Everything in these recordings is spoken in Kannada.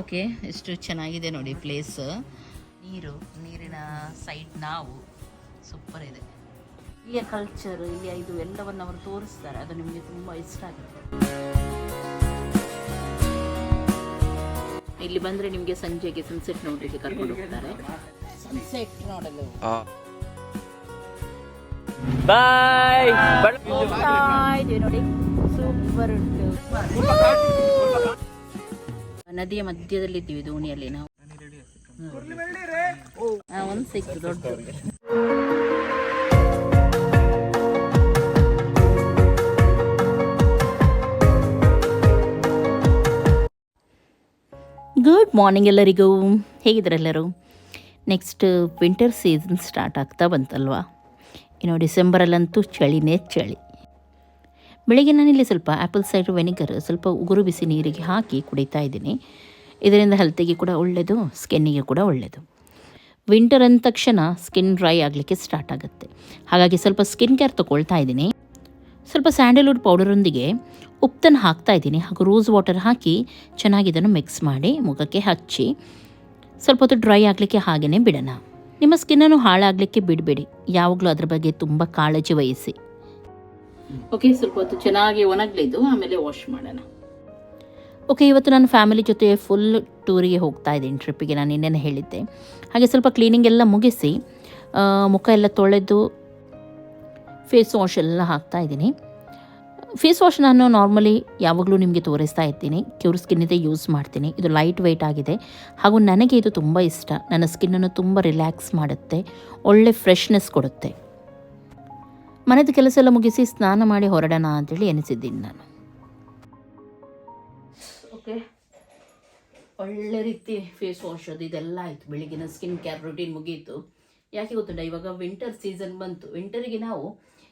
ಓಕೆ ಎಷ್ಟು ಚೆನ್ನಾಗಿದೆ ನೋಡಿ ಪ್ಲೇಸ್ ನೀರು ನೀರಿನ ಸೈಡ್ ನಾವು ಸೂಪರ್ ಇದೆ ಇಲ್ಲಿಯ ಕಲ್ಚರ್ ಇಲ್ಲಿಯ ಇದು ಎಲ್ಲವನ್ನು ಅವರು ತೋರಿಸ್ತಾರೆ ಅದು ನಿಮಗೆ ತುಂಬ ಇಷ್ಟ ಆಗುತ್ತೆ ಇಲ್ಲಿ ಬಂದರೆ ನಿಮಗೆ ಸಂಜೆಗೆ ಸನ್ಸೆಟ್ ನೋಡಲಿಕ್ಕೆ ಕರ್ಕೊಂಡು ಹೋಗ್ತಾರೆ ಸನ್ಸೆಟ್ ನೋಡಲು ಬಾಯ್ ಇದೆ ನೋಡಿ ಸೂಪರ್ ಉಂಟು ನದಿಯ ಮಧ್ಯದಲ್ಲಿದ್ದೀವಿ ದೋಣಿಯಲ್ಲಿ ನಾವು. ಒಂದು ಸಿಕ್ತು ದೊಡ್ಡ ಗುಡ್ ಮಾರ್ನಿಂಗ್ ಎಲ್ಲರಿಗೂ. ಹೇಗಿದ್ರೆಲ್ಲರೂ ನೆಕ್ಸ್ಟ್ ವಿಂಟರ್ ಸೀಸನ್ ಸ್ಟಾರ್ಟ್ ಆಗ್ತಾ ಬಂತಲ್ವಾ? ಇನ್ನು ಡಿಸೆಂಬರಲ್ಲಂತೂ ಚಳಿನೇ ಚಳಿ. ಬೆಳಿಗ್ಗೆ ನಾನಿಲ್ಲಿ ಸ್ವಲ್ಪ ಆ್ಯಪಲ್ ಸೈಡರ್ ವೆನಿಗರ್ ಸ್ವಲ್ಪ ಉಗುರು ಬಿಸಿ ನೀರಿಗೆ ಹಾಕಿ ಕುಡಿತಾ ಇದ್ದೀನಿ. ಇದರಿಂದ ಹೆಲ್ತಿಗೆ ಕೂಡ ಒಳ್ಳೆಯದು ಸ್ಕಿನ್ನಿಗೆ ಕೂಡ ಒಳ್ಳೆಯದು ವಿಂಟರ್ ಅಂದ ತಕ್ಷಣ ಸ್ಕಿನ್ ಡ್ರೈ ಆಗಲಿಕ್ಕೆ ಸ್ಟಾರ್ಟ್ ಆಗುತ್ತೆ. ಹಾಗಾಗಿ ಸ್ವಲ್ಪ ಸ್ಕಿನ್ ಕೇರ್ ತೊಗೊಳ್ತಾ ಇದ್ದೀನಿ. ಸ್ವಲ್ಪ ಸ್ಯಾಂಡಲ್ವುಡ್ ಪೌಡರೊಂದಿಗೆ ಉಪ್ಪನ್ನು ಹಾಕ್ತಾ ಇದ್ದೀನಿ. ಹಾಗೂ ರೋಸ್ ವಾಟರ್ ಹಾಕಿ ಚೆನ್ನಾಗಿ ಇದನ್ನು ಮಿಕ್ಸ್ ಮಾಡಿ ಮುಖಕ್ಕೆ ಹಚ್ಚಿ ಸ್ವಲ್ಪ ಹೊತ್ತು ಡ್ರೈ ಆಗಲಿಕ್ಕೆ ಹಾಗೆಯೇ ಬಿಡೋಣ. ನಿಮ್ಮ ಸ್ಕಿನ್ನನ್ನು ಹಾಳಾಗಲಿಕ್ಕೆ ಬಿಡಬೇಡಿ. ಯಾವಾಗಲೂ ಅದರ ಬಗ್ಗೆ ತುಂಬ ಕಾಳಜಿ ವಹಿಸಿ. ಓಕೆ, ಸ್ವಲ್ಪ ಹೊತ್ತು ಚೆನ್ನಾಗಿ ಒಣಗಲಿದ್ದು, ಆಮೇಲೆ ವಾಶ್ ಮಾಡೋಣ. ಓಕೆ, ಇವತ್ತು ನಾನು ಫ್ಯಾಮಿಲಿ ಜೊತೆ ಫುಲ್ ಟೂರಿಗೆ ಹೋಗ್ತಾ ಇದ್ದೀನಿ ಟ್ರಿಪ್ಪಿಗೆ ನಾನು ಇನ್ನೇನು ಹೇಳಿದ್ದೆ. ಹಾಗೆ ಸ್ವಲ್ಪ ಕ್ಲೀನಿಂಗ್ ಎಲ್ಲ ಮುಗಿಸಿ ಮುಖ ಎಲ್ಲ ತೊಳೆದು ಫೇಸ್ ವಾಶ್ ಎಲ್ಲ ಹಾಕ್ತಾ ಇದ್ದೀನಿ. ಫೇಸ್ ವಾಶ್ ನಾನು ನಾರ್ಮಲಿ ಯಾವಾಗಲೂ ನಿಮಗೆ ತೋರಿಸ್ತಾ ಇರ್ತೀನಿ. ಕ್ಯೂರ್ ಇದೆ ಯೂಸ್ ಮಾಡ್ತೀನಿ. ಇದು ಲೈಟ್ ವೆಯ್ಟ್ ಆಗಿದೆ. ಹಾಗೂ ನನಗೆ ಇದು ತುಂಬ ಇಷ್ಟ. ನನ್ನ ಸ್ಕಿನ್ನನ್ನು ತುಂಬ ರಿಲ್ಯಾಕ್ಸ್ ಮಾಡುತ್ತೆ. ಒಳ್ಳೆ ಫ್ರೆಶ್ನೆಸ್ ಕೊಡುತ್ತೆ. ಮನೆದ ಕೆಲಸ ಎಲ್ಲ ಮುಗಿಸಿ ಸ್ನಾನ ಮಾಡಿ ಹೊರಡೋಣ ಅಂತೇಳಿ ಎನಿಸಿದ್ದೀನಿ ನಾನು. ಓಕೆ. ಒಳ್ಳೆ ರೀತಿ ಫೇಸ್ ವಾಶ್ ಅದು ಇದೆಲ್ಲ ಆಯಿತು. ಬೆಳಿಗ್ಗಿನ ಸ್ಕಿನ್ ಕೇರ್ ರುಟೀನ್ ಮುಗೀತು. ಯಾಕೆ ಗೊತ್ತುಂಟ? ಇವಾಗ ವಿಂಟರ್ ಸೀಸನ್ ಬಂತು. ವಿಂಟರಿಗೆ ನಾವು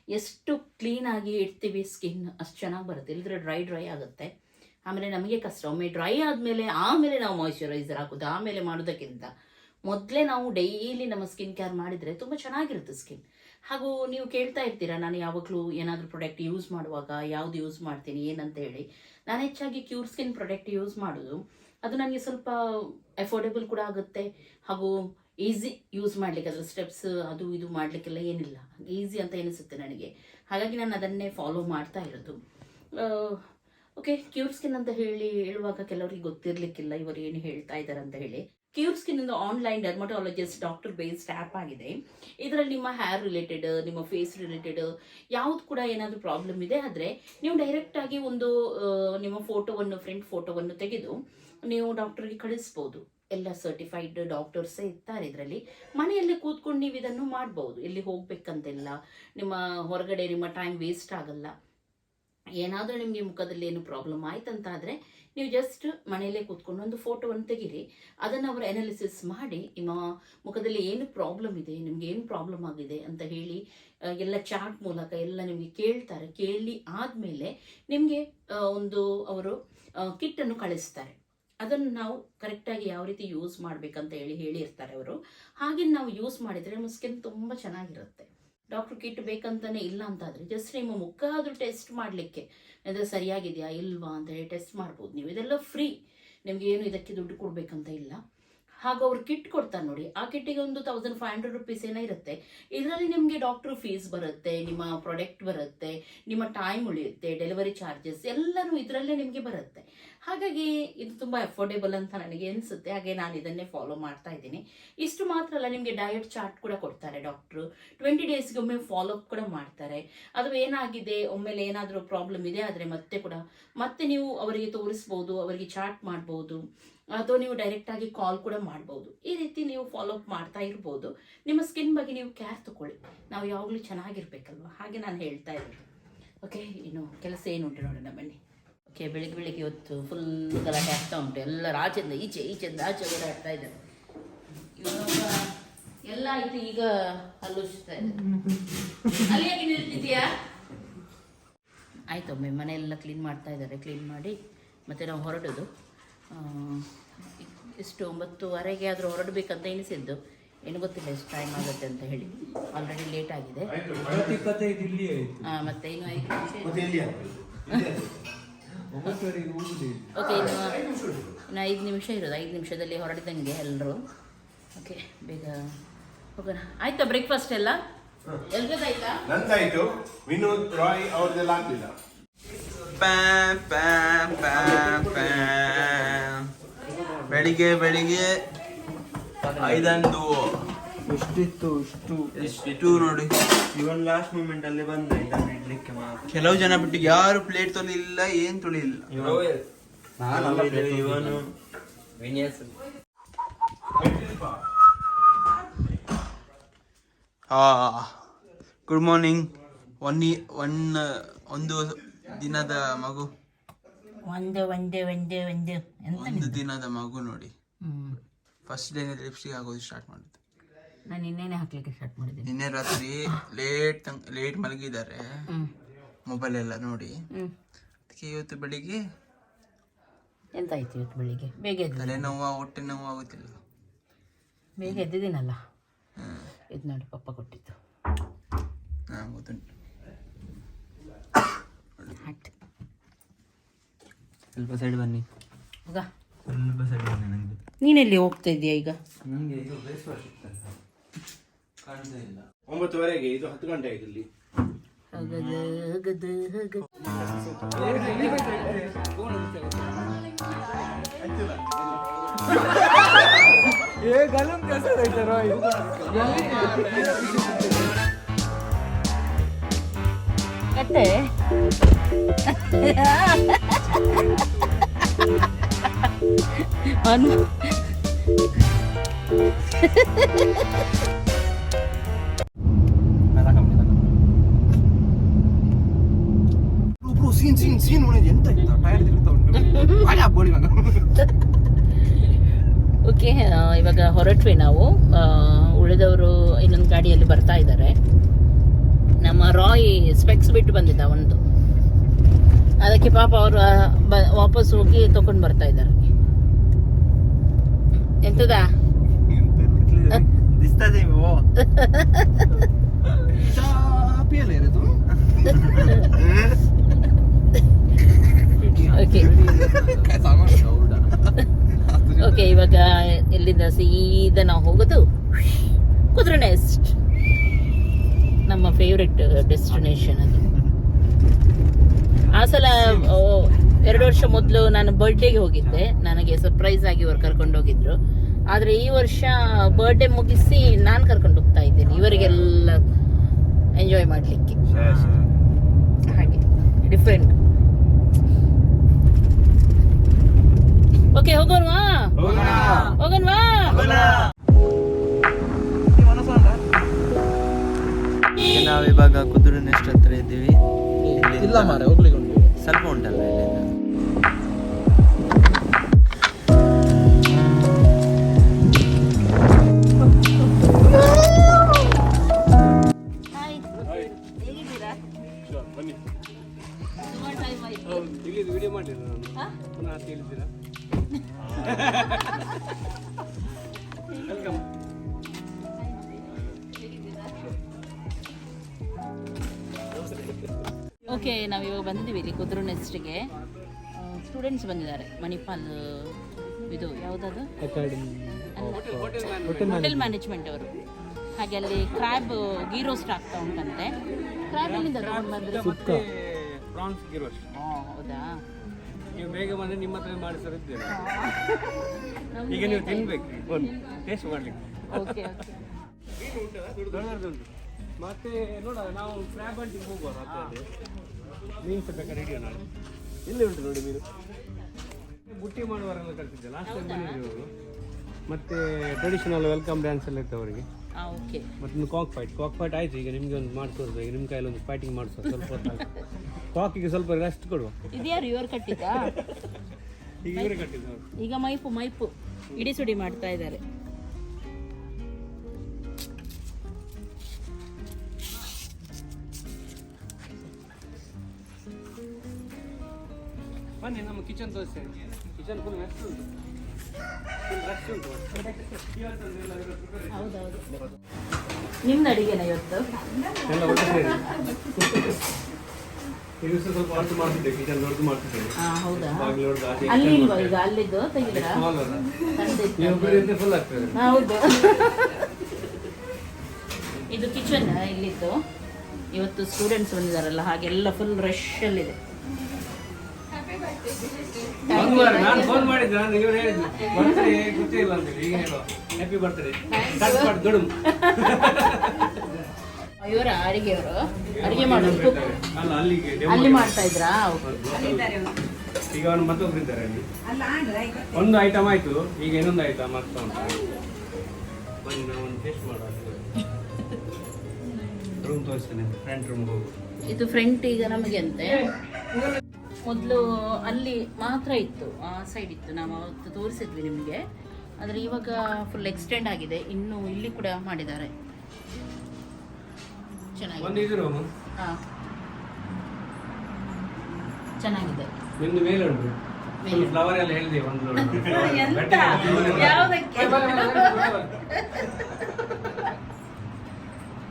ಎಷ್ಟು ಕ್ಲೀನಾಗಿ ಇಡ್ತೀವಿ ಸ್ಕಿನ್ ಅಷ್ಟು ಚೆನ್ನಾಗಿ ಬರುತ್ತೆ. ಇಲ್ಲದ್ರೆ ಡ್ರೈ ಡ್ರೈ ಆಗುತ್ತೆ. ಆಮೇಲೆ ನಮಗೆ ಕಷ್ಟ. ಒಮ್ಮೆ ಡ್ರೈ ಆದಮೇಲೆ, ಆಮೇಲೆ ನಾವು ಮಾಯಿಶ್ಚರೈಸರ್ ಹಾಕೋದು, ಆಮೇಲೆ ಮಾಡೋದಕ್ಕಿಂತ ಮೊದಲೇ ನಾವು ಡೈಲಿ ನಮ್ಮ ಸ್ಕಿನ್ ಕೇರ್ ಮಾಡಿದರೆ ತುಂಬ ಚೆನ್ನಾಗಿರುತ್ತೆ ಸ್ಕಿನ್ ಹಾಗೂ ನೀವು ಕೇಳ್ತಾ ಇರ್ತೀರಾ, ನಾನು ಯಾವಾಗಲೂ ಏನಾದರೂ ಪ್ರಾಡಕ್ಟ್ ಯೂಸ್ ಮಾಡುವಾಗ ಯಾವ್ದು ಯೂಸ್ ಮಾಡ್ತೀನಿ ಏನಂತ ಹೇಳಿ ನಾನು ಹೆಚ್ಚಾಗಿ ಕ್ಯೂರ್ ಸ್ಕಿನ್ ಪ್ರಾಡಕ್ಟ್ ಯೂಸ್ ಮಾಡೋದು. ಅದು ನನಗೆ ಸ್ವಲ್ಪ ಅಫೋರ್ಡೆಬಲ್ ಕೂಡ ಆಗುತ್ತೆ. ಹಾಗೂ ಈಸಿ ಯೂಸ್ ಮಾಡಲಿಕ್ಕೆ ಅದರ ಸ್ಟೆಪ್ಸ್ ಅದು ಇದು ಮಾಡಲಿಕ್ಕೆಲ್ಲ ಏನಿಲ್ಲ. ಈಸಿ ಅಂತ ಅನಿಸುತ್ತೆ ನನಗೆ. ಹಾಗಾಗಿ ನಾನು ಅದನ್ನೇ ಫಾಲೋ ಮಾಡ್ತಾ ಇರೋದು. ಓಕೆ, ಕ್ಯೂರ್ ಸ್ಕಿನ್ ಅಂತ ಹೇಳಿ ಹೇಳುವಾಗ ಕೆಲವರಿಗೆ ಗೊತ್ತಿರಲಿಕ್ಕಿಲ್ಲ, ಇವರು ಏನು ಹೇಳ್ತಾ ಇದ್ದಾರೆ ಅಂತ ಹೇಳಿ. ಕ್ಯೂರ್ ಸ್ಕಿನ್ ಒಂದು online dermatologist doctor based app ಆಗಿದೆ. ಇದರಲ್ಲಿ ನಿಮ್ಮ ಹೇರ್ ರಿಲೇಟೆಡ್ ನಿಮ್ಮ ಫೇಸ್ ರಿಲೇಟೆಡ್ ಯಾವ್ದು ಕೂಡ ಏನಾದರೂ ಪ್ರಾಬ್ಲಮ್ ಇದೆ ಆದರೆ ನೀವು ಡೈರೆಕ್ಟ್ ಆಗಿ ಒಂದು ನಿಮ್ಮ ಫೋಟೋವನ್ನು ಫ್ರಂಟ್ ಫೋಟೋವನ್ನು ತೆಗೆದು ನೀವು ಡಾಕ್ಟರ್ಗೆ ಕಳಿಸ್ಬೋದು. ಎಲ್ಲ ಸರ್ಟಿಫೈಡ್ ಡಾಕ್ಟರ್ಸೇ ಇರ್ತಾರೆ ಇದರಲ್ಲಿ. ಮನೆಯಲ್ಲೇ ಕೂತ್ಕೊಂಡು ನೀವು ಇದನ್ನು ಮಾಡ್ಬೋದು. ಎಲ್ಲಿ ಹೋಗ್ಬೇಕಂತೆಲ್ಲ, ನಿಮ್ಮ ಹೊರಗಡೆ ನಿಮ್ಮ ಟೈಮ್ ವೇಸ್ಟ್ ಆಗಲ್ಲ. ಏನಾದರೂ ನಿಮಗೆ ಮುಖದಲ್ಲಿ ಏನು ಪ್ರಾಬ್ಲಮ್ ಆಯ್ತಂತಾದರೆ ನೀವು ಜಸ್ಟ್ ಮನೆಯಲ್ಲೇ ಕೂತ್ಕೊಂಡು ಒಂದು ಫೋಟೋವನ್ನು ತೆಗೀರಿ. ಅದನ್ನು ಅವರು ಅನಾಲಿಸಿಸ್ ಮಾಡಿ, ನಿಮ್ಮ ಮುಖದಲ್ಲಿ ಏನು ಪ್ರಾಬ್ಲಮ್ ಇದೆ, ನಿಮ್ಗೆ ಏನು ಪ್ರಾಬ್ಲಮ್ ಆಗಿದೆ ಅಂತ ಹೇಳಿ ಎಲ್ಲ ಚಾರ್ಟ್ ಮೂಲಕ ಎಲ್ಲ ನಿಮಗೆ ಕೇಳ್ತಾರೆ. ಕೇಳಿ ಆದಮೇಲೆ ನಿಮಗೆ ಒಂದು ಅವರು ಕಿಟ್ಟನ್ನು ಕಳಿಸ್ತಾರೆ. ಅದನ್ನು ನಾವು ಕರೆಕ್ಟಾಗಿ ಯಾವ ರೀತಿ ಯೂಸ್ ಮಾಡಬೇಕಂತ ಹೇಳಿ ಹೇಳಿರ್ತಾರೆ ಅವರು. ಹಾಗೆ ನಾವು ಯೂಸ್ ಮಾಡಿದರೆ ನಮ್ಮ ಸ್ಕಿನ್ ತುಂಬ ಚೆನ್ನಾಗಿರುತ್ತೆ. ಡಾಕ್ಟ್ರ್ ಕಿಟ್ ಬೇಕಂತಾನೆ ಇಲ್ಲ ಅಂತಾದರೆ ಜಸ್ಟ್ ನಿಮ್ಮ ಮುಖ ಆದರೂ ಟೆಸ್ಟ್ ಮಾಡಲಿಕ್ಕೆ ಅಂದರೆ ಸರಿಯಾಗಿದೆಯಾ ಇಲ್ವಾ ಅಂತ ಹೇಳಿ ಟೆಸ್ಟ್ ಮಾಡ್ಬೋದು ನೀವು. ಇದೆಲ್ಲ ಫ್ರೀ ನಿಮಗೆ ಏನು ಇದಕ್ಕೆ ದುಡ್ಡು ಕೊಡಬೇಕಂತ ಇಲ್ಲ. ಹಾಗೂ ಅವ್ರು ಕಿಟ್ ಕೊಡ್ತಾರೆ ನೋಡಿ. ಆ ಕಿಟ್ಟಿಗೆ ಒಂದು ತೌಸಂಡ್ ಫೈವ್ ಹಂಡ್ರೆಡ್ ರುಪೀಸ್ ಏನೋ ಇರುತ್ತೆ. ಇದರಲ್ಲಿ ನಿಮಗೆ ಡಾಕ್ಟ್ರ್ ಫೀಸ್ ಬರುತ್ತೆ, ನಿಮ್ಮ ಪ್ರಾಡಕ್ಟ್ ಬರುತ್ತೆ, ನಿಮ್ಮ ಟೈಮ್ ಉಳಿಯುತ್ತೆ ಡೆಲಿವರಿ ಚಾರ್ಜಸ್ ಎಲ್ಲನೂ ಇದರಲ್ಲೇ ನಿಮಗೆ ಬರುತ್ತೆ. ಹಾಗಾಗಿ ಇದು ತುಂಬ ಎಫೋರ್ಡೇಬಲ್ ಅಂತ ನನಗೆ ಅನಿಸುತ್ತೆ. ಹಾಗೆ ನಾನು ಇದನ್ನೇ ಫಾಲೋ ಮಾಡ್ತಾ ಇದ್ದೀನಿ. ಇಷ್ಟು ಮಾತ್ರ ಅಲ್ಲ, ನಿಮಗೆ ಡಯಟ್ ಚಾರ್ಟ್ ಕೂಡ ಕೊಡ್ತಾರೆ ಡಾಕ್ಟ್ರು ಟ್ವೆಂಟಿ ಡೇಸ್ಗೆ ಒಮ್ಮೆ ಫಾಲೋ ಅಪ್ ಕೂಡ ಮಾಡ್ತಾರೆ. ಅದು ಏನಾಗಿದೆ? ಒಮ್ಮೆಲೆ ಏನಾದರೂ ಪ್ರಾಬ್ಲಮ್ ಇದೆ ಆದರೆ ಮತ್ತೆ ಕೂಡ, ಮತ್ತೆ ನೀವು ಅವರಿಗೆ ತೋರಿಸ್ಬೋದು, ಅವರಿಗೆ ಚಾಟ್ ಮಾಡ್ಬೋದು, ಅಥವಾ ನೀವು ಡೈರೆಕ್ಟಾಗಿ ಕಾಲ್ ಕೂಡ ಮಾಡ್ಬೋದು. ಈ ರೀತಿ ನೀವು ಫಾಲೋ ಅಪ್ ಮಾಡ್ತಾ ಇರ್ಬೋದು. ನಿಮ್ಮ ಸ್ಕಿನ್ ಬಗ್ಗೆ ನೀವು ಕೇರ್ ತಗೊಳ್ಳಿ ನಾವು ಯಾವಾಗಲೂ ಚೆನ್ನಾಗಿರ್ಬೇಕಲ್ವ? ಹಾಗೆ ನಾನು ಹೇಳ್ತಾ ಇದ್ದೀನಿ ಓಕೆ ಇನ್ನು ಕೆಲಸ ಏನು ಉಂಟು ನೋಡೋಣ ಬನ್ನಿ. ಓಕೆ ಬೆಳಿಗ್ಗೆ ಬೆಳಿಗ್ಗೆ ಇವತ್ತು ಫುಲ್ ಗಲಾಟೆ ಆಗ್ತಾ ಉಂಟು. ಎಲ್ಲ ಆಚೆಯಿಂದ ಈಚೆ ಈಚೆಯಿಂದ ಆಚೆ ಓಡಾಡ್ತಾ ಇದ್ದಾರೆ ಎಲ್ಲ ಆಯ್ತು ಈಗ ಅಲ್ಲೂಸ್ತಾ ಇದೆ. ಅಲ್ಲಿ ಯಾಕೆ ನಿಲ್ತಿದ್ಯಾ ಆಯ್ತು ಒಮ್ಮೆ ಮನೆಯೆಲ್ಲ ಕ್ಲೀನ್ ಮಾಡ್ತಾ ಇದ್ದಾರೆ. ಕ್ಲೀನ್ ಮಾಡಿ ಮತ್ತೆ ನಾವು ಹೊರಡೋದು. ಎಷ್ಟು ಒಂಬತ್ತುವರೆಗೆ ಆದರೂ ಹೊರಡಬೇಕಂತ ಎನಿಸಿದ್ದು ಏನು ಗೊತ್ತಿಲ್ಲ ಎಷ್ಟು ಟೈಮ್ ಆಗುತ್ತೆ ಅಂತ ಹೇಳಿ. ಆಲ್ರೆಡಿ ಲೇಟ್ ಆಗಿದೆ. ಹಾಂ ಮತ್ತೆ ಇನ್ನು ಐದು ನಿಮಿಷ ಓಕೆ ಇನ್ನು ಐದು ನಿಮಿಷ ಇರೋದು. ಐದು ನಿಮಿಷದಲ್ಲಿ ಹೊರಡಿದಂಗೆ ಎಲ್ಲರೂ ಓಕೆ ಬೇಗ ಹೋಗೋಣ. ಆಯ್ತಾ ಬ್ರೇಕ್ಫಾಸ್ಟ್ ಎಲ್ಲ? ಎಲ್ರದ್ದು ಆಯ್ತಾ ನಂದಾಯ್ತು. ವಿನೋದ್ ರಾಯ್ ಅವ್ರದ್ದೆಲ್ಲ ಆಗ್ಲಿಲ್ಲ. ಬೆಳಿಗ್ಗೆ ಬೆಳಿಗ್ಗೆ ಐದಂದು ಎಷ್ಟಿತ್ತು ಇಷ್ಟು. ಇಷ್ಟು ನೋಡಿ. ಇವನ್ ಲಾಸ್ಟ್ ಮೂಮೆಂಟ್ ಅಲ್ಲಿ ಬಂದ ಇಡ್ಲಿಕ್ಕೆ ಮಾತ್ರ. ಕೆಲವು ಜನ ಬಿಟ್ಟು ಯಾರು ಪ್ಲೇಟ್ ತೊಳಿಲಿಲ್ಲ ಏನ್ ತೊಳಿಲಿಲ್ಲ. ಇವನು ಹಾ. ಗುಡ್ ಮಾರ್ನಿಂಗ್ ಒನ್ ಒನ್ ಒಂದು ದಿನದ ಮಗು. ಒಂದು ಒಂದೇ ಒಂದೇ ಒಂದು. ಎಂತ ಒಂದು ದಿನದ ಮಗು ನೋಡಿ. ಫಸ್ಟ್ ಡೇ ಲಿಪ್ಸ್ಟಿಕ್ ಆಗೋದು ಸ್ಟಾರ್ಟ್ ಮಾಡಿದ್ದು. ನಾನು ಇನ್ನೇನೆ ಹಾಕ್ಲಿಕ್ಕೆ ಸ್ಟಾರ್ಟ್ ಮಾಡಿದ್ದೀನಿ. ನಿನ್ನೆ ರಾತ್ರಿ ಲೇಟ್ ಲೇಟ್ ಮಲಗಿದ್ದಾರೆ. ಹ್ಞೂ ಮೊಬೈಲ್ ಎಲ್ಲ ನೋಡಿ. ಹ್ಞೂ ಅದಕ್ಕೆ ಇವತ್ತು ಬೆಳಿಗ್ಗೆ ಎಂತ ಆಯ್ತು ಇವತ್ತು ಬೆಳಿಗ್ಗೆ? ಬೇಗ ಎದ್ದು ತಲೆನೋವು ಹೊಟ್ಟೆ ನೋವು ಆಗುತ್ತಿಲ್ಲ. ಬೇಗ ಎದ್ದಿದ್ದೀನಲ್ಲ? ಹ್ಮ್. ಇದು ನೋಡಿ ಪಪ್ಪ ಕೊಟ್ಟಿದ್ದು. ಹಾ ಗೊತ್ತುಂಟು. ಹಟ್ ಸ್ವಲ್ಪ ಸೈಡ್ ಬನ್ನಿ. ಹೋಗ. ಸ್ವಲ್ಪ ಸೈಡ್ ಬನ್ನಿ ನಂಗೆ. ನೀನೆಲ್ಲಿ ಹೋಗ್ತಾ ಇದೀಯ ಈಗ? ನನಗೆ ಇದು ಕಾಣ್ತಾ ಇಲ್ಲ ಒಂಬತ್ತುವರೆಗೆ ಇದು ಹತ್ತು ಗಂಟೆ ಆಯ್ತು ಇಲ್ಲಿ. ಕಟ್ಟೆ. ಅನು ಎಂತ ಇತ್ತು? ಟೈರ್ ತಿರುಗ್ತಾ ಉಂಟು. ಬೋಳಿ ಮಗ ಓಕೆ ಇವಾಗ. ಹೊರಟ್ವಿ ನಾವು. ಉಳಿದವರು ಇನ್ನೊಂದು ಗಾಡಿಯಲ್ಲಿ ಬರ್ತಾ ಇದ್ದಾರೆ. ನಮ್ಮ ರಾಯ್ ಸ್ಪೆಕ್ಸ್ ಬಿಟ್ಟು ಬಂದಿದ್ದ ಒಂದು. ಅದಕ್ಕೆ ಪಾಪ ಅವರು ವಾಪಸ್ ಹೋಗಿ ತಕೊಂಡು ಬರ್ತಾ ಇದ್ದಾರೆ. ಎಂತದ? ಓಕೆ ಓಕೆ ಇವಾಗ ಇಲ್ಲಿಂದ ಸೀದಾ ನಾವು ಹೋಗೋದು? ಕುದುರೆ ನೆಸ್ಟ್ ನಮ್ಮ ಫೇವ್ರೆಟ್ ಡೆಸ್ಟಿನೇಷನ್ ಅದು. ಆ ಸಲ ಎರಡು ವರ್ಷ ಮೊದಲು ನಾನು ಬರ್ಡೇಗೆ ಹೋಗಿದ್ದೆ. ನನಗೆ ಸರ್ಪ್ರೈಸ್ ಆಗಿ ಇವರು ಕರ್ಕೊಂಡು ಹೋಗಿದ್ರು. ಆದರೆ ಈ ವರ್ಷ ಬರ್ಡೇ ಮುಗಿಸಿ ನಾನು ಕರ್ಕೊಂಡು ಹೋಗ್ತಾ ಇದ್ದೇನೆ. ಇವರಿಗೆಲ್ಲ ಎಂಜಾಯ್ ಮಾಡಲಿಕ್ಕೆ. ಹಾಗೆ ಡಿಫ್ರೆಂಟ್ ಓಕೆ ಹೋಗೋಣವಾ? ಹೋಗೋಣವಾ? ಈಗ ನಾವು ಇವಾಗ ಕುದುರೆ ನೆಸ್ಟ್ ಹತ್ರ ಇದ್ದೀವಿ. ಇಲ್ಲ ಮಾರೆ ಹೋಗ್ಲಿಕ್ಕೆ ಉಂಟು ಸ್ವಲ್ಪ ಉಂಟಲ್ಲ ಇಲ್ಲಿಂದ? ಬನ್ನಿ. ಟೈಮ್ ಆಯ್ತು. ಇಲ್ಲಿ ವಿಡಿಯೋ ಮಾಡಿಲ್ಲ ನಾನು. ಹಾ? ಪುನಃ ಹೇಳಿದ್ದೀರಾ ವೆಲ್ಕಮ್ ಓಕೆ ನಾವು ಇವಾಗ ಬಂದಿದ್ದೀವಿ ಇಲ್ಲಿ ಕುದ್ರು ನೆಸ್ಟ್ಗೆ. ಸ್ಟೂಡೆಂಟ್ಸ್ ಬಂದಿದ್ದಾರೆ. ಮಣಿಪಾಲ್ ಇದು ಯಾವುದದು? ಹೋಟೆಲ್ ಮ್ಯಾನೇಜ್ಮೆಂಟ್ ಅವರು. ಹಾಗೆ ಅಲ್ಲಿ ಕ್ರ್ಯಾಬ್ ಗೀ ರೋಸ್ಟ್ ಆಗ್ತಾ ಉಂಟಂತೆ. ಕ್ರ್ಯಾಬ್ ಎಲ್ಲಿಂದ ತಗೊಂಡು ಬಂದ್ರೆ? ಹೌದಾ? ನೀವು ಬೇಗ ಬಂದ್ರೆ ನಿಮ್ಮ ಹತ್ರ ಮಾಡಿಸೋರು ಇದ್ದೇನೆ. ಈಗ ನೀವು ತಿನ್ಬೇಕು. ಒಂದು ಟೇಸ್ಟ್ ಮಾಡ್ಲಿಕ್ಕೆ. ಓಕೆ ದೊಡ್ಡದು. ಉಂಟು ಮತ್ತೆ ನೋಡ ನಾವು ಕ್ರ್ಯಾಬ್ ಅಂಟಿಗೆ ಹೋಗುವ ರಾತ್ರಿ ಮೀನ್ಸ್ ಬೇಕಾದ್ರೆ ಹಿಡಿಯೋ ನಾಳೆ ಎಲ್ಲಿ ಉಂಟು ನೋಡಿ ಮೀನು? ಬುಟ್ಟಿ ಮಾಡುವವರೆಲ್ಲ ಕಲ್ತಿದ್ದೆ ಲಾಸ್ಟ್ ಟೈಮ್ ಬಂದಿದ್ರು ಮತ್ತೆ ಟ್ರೆಡಿಷನಲ್ ವೆಲ್ಕಮ್ ಡ್ಯಾನ್ಸ್ ಎಲ್ಲ ಇತ್ತು ಅವರಿಗೆ. ಮತ್ತೆ ಕಾಕ್ ಫೈಟ್ ಕಾಕ್ ಫೈಟ್ ಆಯ್ತು. ಈಗ ನಿಮಗೆ ಒಂದು ಮಾಡಿಸೋದು. ಈಗ ನಿಮ್ಮ ಕೈಯಲ್ಲಿ ಒಂದು ಫೈಟಿಂಗ್ ಮಾಡಿಸೋದು. ಸ್ವಲ್ಪ ಹೊತ್ತು ಕಾಕಿಗೆ ಸ್ವಲ್ಪ ರೆಸ್ಟ್ ಕೊಡುವ ಇದ್ಯಾರು ಇವರು ಕಟ್ಟಿದ್ದ? ಈಗ ಇವರೇ ಕಟ್ಟಿದ್ದು ಈಗ ಮೈಪು ಮೈಪು. ಇಡಿ ಸುಡಿ ಮಾಡ್ತಾ ಇದ್ದಾರೆ. ಬನ್ನಿ ನಮ್ಮ ಕಿಚನ್ ತೋರಿಸ್ತೇನೆ. ಕಿಚನ್ ಫುಲ್ ರೆಸ್ಟ್ ಉಂಟು. ರೆಸ್ಟ್ ಉಂಟು. ಹೌದೌದು. ನಿಮ್ದು ಅಡಿಗೆನ ಇವತ್ತು? ಎಲ್ಲ ಒಟ್ಟು ಸೇರಿ. ಸ್ವಲ್ಪ ಅರ್ಥ ಮಾಡ್ತಿದ್ದೆ ಕಿಚನ್ ದೊಡ್ಡದು ಮಾಡ್ತಿದ್ದೇನೆ ಹಾ ಹೌದಾ? ಬಾಗಿಲು ಹೊಡ್ದು ಆಚೆ ಅಲ್ಲಿ extend ಇಲ್ವಾ ಮಾಡ್ತೇನೆ. ಈಗ? ಅಲ್ಲಿದ್ದು ತೆಗಿದ್ರ? ಅಲ್ಲ? ನೀವು ಫುಲ್ ಆಗ್ತದೆ. ಹೌದು. ಇದು ಕಿಚನ್ ಇಲ್ಲಿದ್ದು. ಇವತ್ತು ಸ್ಟೂಡೆಂಟ್ಸ್ ಬಂದಿದಾರಲ್ಲ ಹಾಗೆಲ್ಲ ಫುಲ್ ರಶ್ ಅಲ್ಲಿದೆ. ಮಾಡಿ ನಾನು ಫೋನ್ ಮಾಡಿದ್ದೆ ನಾನು ಇವ್ರು ಹೇಳಿದ್ರು ಬರ್ತಾರೆ ಗೊತ್ತಿಲ್ಲ ಅಂತ ಹೇಳಿ ಈಗ ಹೇಳುವ. ಹ್ಯಾಪಿ ಬರ್ತಾರೆ ಕಟ್ ಮಾಡಿ ಇವರ ಅಡಿಗೆಯವರು ಅಡಿಗೆ ಮಾಡೋದು. ಅಲ್ಲ ಮಾಡ್ತಾ ಇದ್ರಾ? ಈಗ ಅವನು ಮತ್ತೊಬ್ರು ಇದ್ದಾರೆ ಅಲ್ಲಿ. ಒಂದು ಐಟಮ್ ಆಯ್ತು ಈಗ ಇನ್ನೊಂದು ಐಟಮ್ ಆಗ್ತಾ ಉಂಟು. ಬನ್ನಿ ನಾವು ಒಂದು ಟೇಸ್ಟ್ ಮಾಡುವ ರೂಮ್ ತೋರಿಸ್ತೇನೆ ಫ್ರಂಟ್ ರೂಮ್ ಹೋಗು. ಇದು ಫ್ರಂಟ್ ಈಗ ನಮಗೆ ಅಂತೆ ಮೊದಲು ಅಲ್ಲಿ ಮಾತ್ರ ಇತ್ತು ಆ ಸೈಡ್ ಇತ್ತು. ನಾವು ಅವತ್ತು ತೋರಿಸಿದ್ವಿ ನಿಮಗೆ. ಆದರೆ ಇವಾಗ ಫುಲ್ ಎಕ್ಸ್ಟೆಂಡ್ ಆಗಿದೆ. ಇನ್ನು ಇಲ್ಲಿ ಕೂಡ ಮಾಡಿದ್ದಾರೆ. ಒಂದು ಚೆನ್ನಾಗಿದೆ ಇದು ರೂಮ್ ಹಾ. ಚೆನ್ನಾಗಿದೆ. ನಿಮ್ದು ಮೇಲೆ ಉಂಟು. ಮೇಲೆ. ಫ್ಲವರ್ ಎಲ್ಲ ಹೇಳಿದೆ ಒಂದು ಎಂತ? ಯಾವುದಕ್ಕೆ?